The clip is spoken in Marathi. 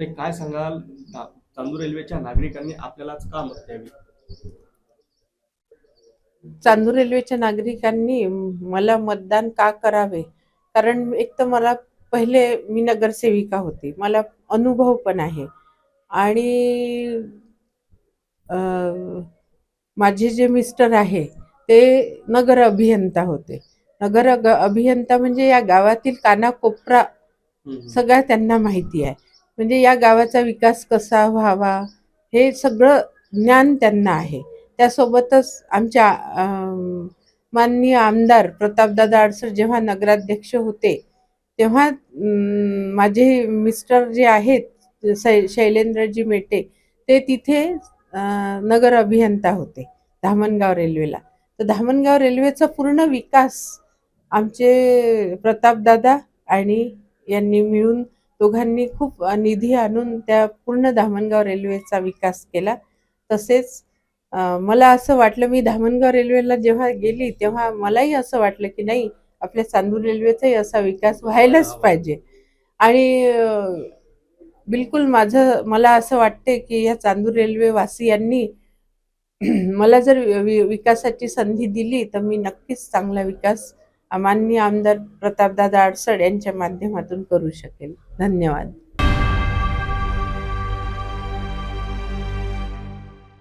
ते काय सांगाल? चांदूर रेल्वेच्या नागरिकांनी आपल्यालाच का मत द्यावी? चांदूर रेल्वेच्या नागरिकांनी मला मतदान का करावे? कारण एक तर मला पहिले मी नगरसेविका होती. मला अनुभव पण आहे. आणि माझे जे मिस्टर आहे ते नगर अभियंता होते. नगर अभियंता म्हणजे या गावातील कानाकोपरा हम्म. सगळा त्यांना माहिती आहे. म्हणजे या गावाचा विकास कसा व्हावा हे सगळं ज्ञान त्यांना आहे. त्यासोबतच आमच्या माननीय आमदार प्रतापदादा अडसर जेव्हा नगराध्यक्ष होते तेव्हा माझे मिस्टर जे आहेत शै शैलेंद्रजी मेटे ते तिथे नगर अभियंता होते धामणगाव रेल्वेला. तर धामणगाव रेल्वेचा पूर्ण विकास आमचे प्रतापदादा आणि यांनी मिळून दोघांनी खूप निधी आणून त्या पूर्ण धामणगाव रेल्वेचा विकास केला. तसेच मला असं वाटलं मी धामणगाव रेल्वेला जेव्हा गेली तेव्हा मलाही असं वाटलं की नाही आपल्या चांदूर रेल्वेचाही असा विकास व्हायलाच पाहिजे. आणि बिलकुल माझं मला असं वाटते की या चांदूर रेल्वे वासियांनी मला जर विकासाची संधी दिली तर मी नक्कीच चांगला विकास माननीय आमदार प्रतापदादा अडसड यांच्या माध्यमातून करू शकेल. धन्यवाद.